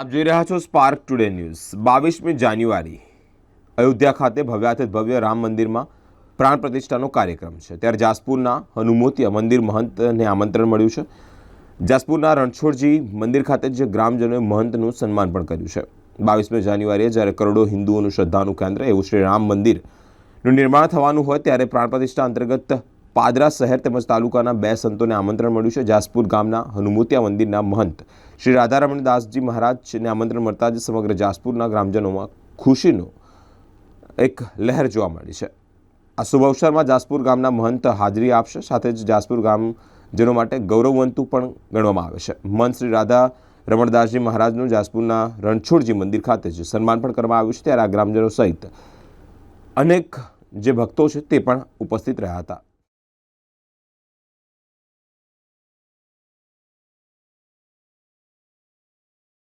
આપ જોઈ રહ્યા છો સ્પાર્ક ટુડે ન્યૂઝ બાવીસમી જાન્યુઆરી, અયોધ્યા ખાતે ભવ્યાથી ભવ્ય રામ મંદિરમાં પ્રાણ પ્રતિષ્ઠાનો કાર્યક્રમ છે. ત્યારે જાસપુરના હનુમોતિયા મંદિર મહંતને આમંત્રણ મળ્યું છે. જાસપુરના રણછોડજી મંદિર ખાતે જ ગ્રામજનોએ મહંતનું સન્માન પણ કર્યું છે. બાવીસમી જાન્યુઆરીએ જ્યારે કરોડો હિન્દુઓનું શ્રદ્ધાનું કેન્દ્ર, એવું શ્રી રામ મંદિરનું નિર્માણ થવાનું હોય, ત્યારે પ્રાણ પ્રતિષ્ઠા અંતર્ગત પાદરા શહેર તેમજ તાલુકાના બે સંતોને આમંત્રણ મળ્યું છે. જાસપુર ગામના હનુમોતિયા મંદિરના મહંત શ્રી રાધારમણ દાસજી મહારાજને આમંત્રણ મળતા જ સમગ્ર જાસપુરના ગ્રામજનોમાં ખુશીનો એક લહેર જોવા મળી છે. આ શુભ અવસરમાં જાસપુર ગામના મહંત હાજરી આપશે, સાથે જ જાસપુર ગામજનો માટે ગૌરવવંતુ પણ ગણવામાં આવે છે. મહંત શ્રી રાધા રમણદાસજી મહારાજનું જાસપુરના રણછોડજી મંદિર ખાતે જ સન્માન પણ કરવામાં આવ્યું છે. ત્યારે આ ગ્રામજનો સહિત અનેક જે ભક્તો છે તે પણ ઉપસ્થિત રહ્યા હતા.